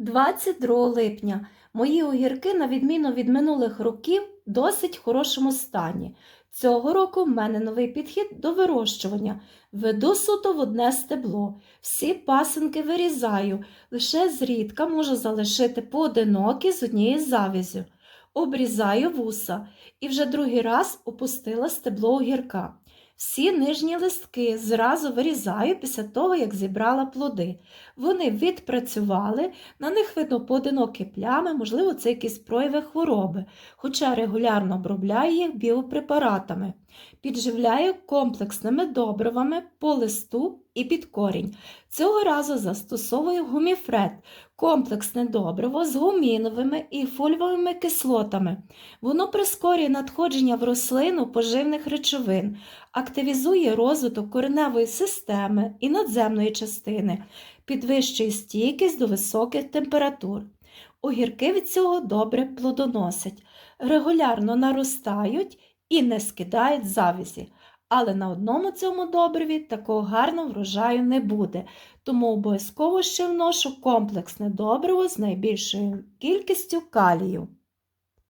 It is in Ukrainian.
22 липня мої огірки, на відміну від минулих років, досить хорошому стані. Цього року в мене новий підхід до вирощування. Веду суто в одне стебло. Всі пасинки вирізаю, лише зрідка можу залишити поодинокі з однією завязю. Обрізаю вуса і вже другий раз опустила стебло огірка. Всі нижні листки зразу вирізаю після того, як зібрала плоди. Вони відпрацювали, на них видно поодинокі плями, можливо, це якісь прояви хвороби, хоча регулярно обробляю їх біопрепаратами. Підживляю комплексними добривами по листу і під корінь. Цього разу застосовую гуміфред, комплексне добриво з гуміновими і фольвовими кислотами. Воно прискорює надходження в рослину поживних речовин, активізує розвиток кореневої системи і надземної частини, підвищує стійкість до високих температур. Огірки від цього добре плодоносять, регулярно наростають і не скидають завісі. Але на одному цьому добриві такого гарного врожаю не буде, тому обов'язково ще вношу комплексне добриво з найбільшою кількістю калію.